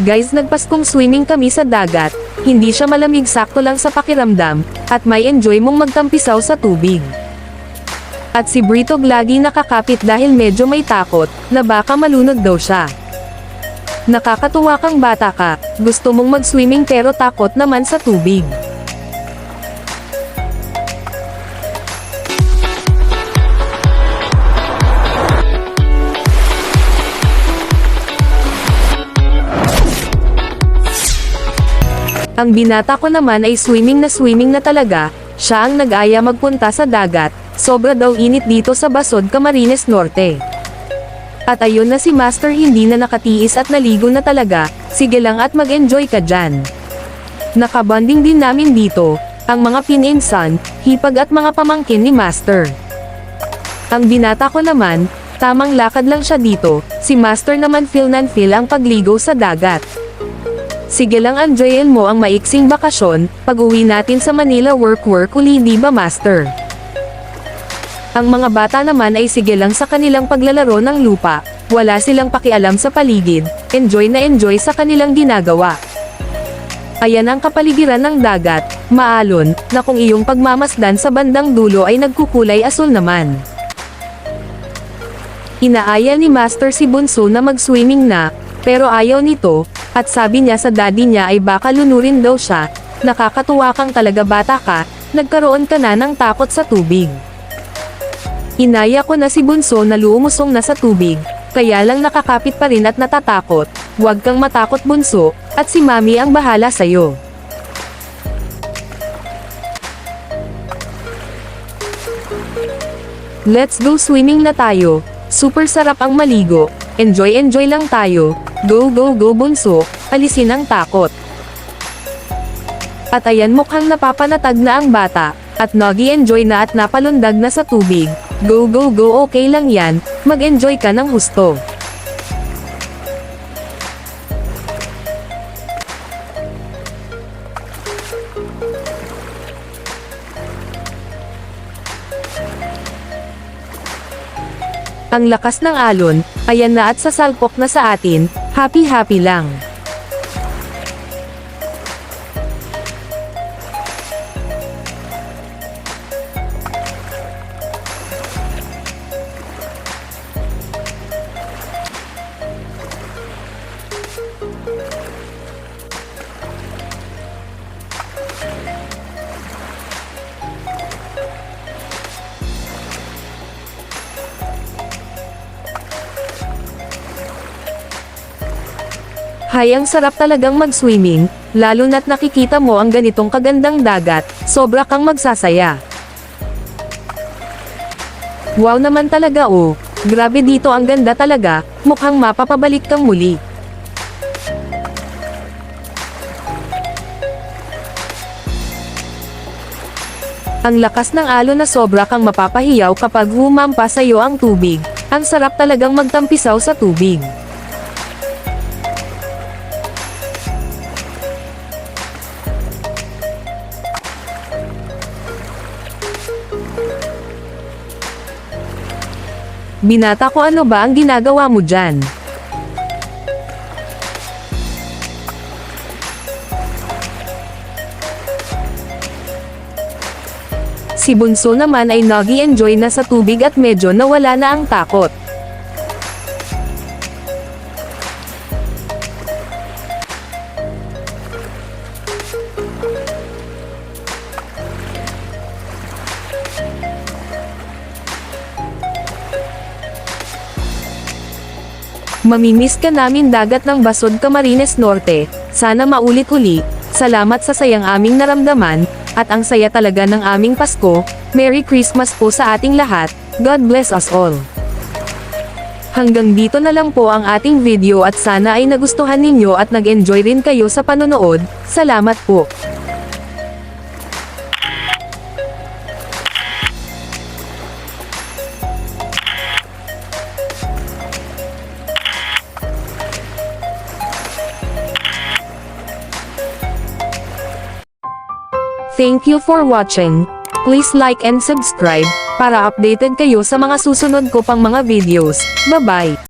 Guys nagpaskong swimming kami sa dagat, hindi siya malamig sakto lang sa pakiramdam, at may enjoy mong magtampisaw sa tubig. At si Britog lagi nakakapit dahil medyo may takot, na baka malunod daw siya. Nakakatuwa kang bata ka, gusto mong mag-swimming pero takot naman sa tubig. Ang binata ko naman ay swimming na swimming na talaga, siya ang nag-aya magpunta sa dagat, sobra daw init dito sa Basod, Camarines Norte. At ayun na si Master hindi na nakatiis at naligo na talaga, sige lang at mag-enjoy ka dyan. Nakabanding din namin dito, ang mga pininsan, hipag at mga pamangkin ni Master. Ang binata ko naman, tamang lakad lang siya dito, si Master naman feel nan feel ang pagligo sa dagat. Sige lang enjoyin mo ang maiksing bakasyon, pag uwi natin sa Manila work work uli di ba master? Ang mga bata naman ay sige lang sa kanilang paglalaro ng lupa, wala silang pakialam sa paligid, enjoy na enjoy sa kanilang ginagawa. Ayan ang kapaligiran ng dagat, maalon, na kung iyong pagmamasdan sa bandang dulo ay nagkukulay asul naman. Inaaya ni Master si Bunso na mag-swimming na, pero ayaw nito, at sabi niya sa daddy niya ay baka lunurin daw siya, nakakatuwa kang talaga bata ka, nagkaroon ka na ng takot sa tubig. Inaya ko na si Bunso na lumusong na sa tubig, kaya lang nakakapit pa rin at natatakot, huwag kang matakot Bunso, at si Mami ang bahala sa'yo. Let's go swimming na tayo, super sarap ang maligo, enjoy enjoy lang tayo, go go go bunso, alisin ang takot. At ayan mukhang napapanatag na ang bata, at nagi enjoy na at napalundag na sa tubig, go go go okay lang yan, mag-enjoy ka ng husto. Ang lakas ng alon, ayan na at sasalpok na sa atin, happy-happy lang. Hay ang sarap talagang mag-swimming, lalo na't nakikita mo ang ganitong kagandang dagat, sobra kang magsasaya. Wow naman talaga oh, grabe dito ang ganda talaga, mukhang mapapabalik kang muli. Ang lakas ng alon na sobra kang mapapahiyaw kapag humampa sa iyo ang tubig, ang sarap talagang magtampisaw sa tubig. Binata ko ano ba ang ginagawa mo dyan? Si Bunso naman ay nagi-enjoy na sa tubig at medyo nawala na ang takot. Mamimiss ka namin dagat ng Basod Camarines Norte, sana maulit uli, salamat sa sayang aming naramdaman, at ang saya talaga ng aming Pasko, Merry Christmas po sa ating lahat, God bless us all. Hanggang dito na lang po ang ating video at sana ay nagustuhan ninyo at nag-enjoy rin kayo sa panonood, salamat po. Thank you for watching. Please like and subscribe, para updated kayo sa mga susunod ko pang mga videos. Bye-bye!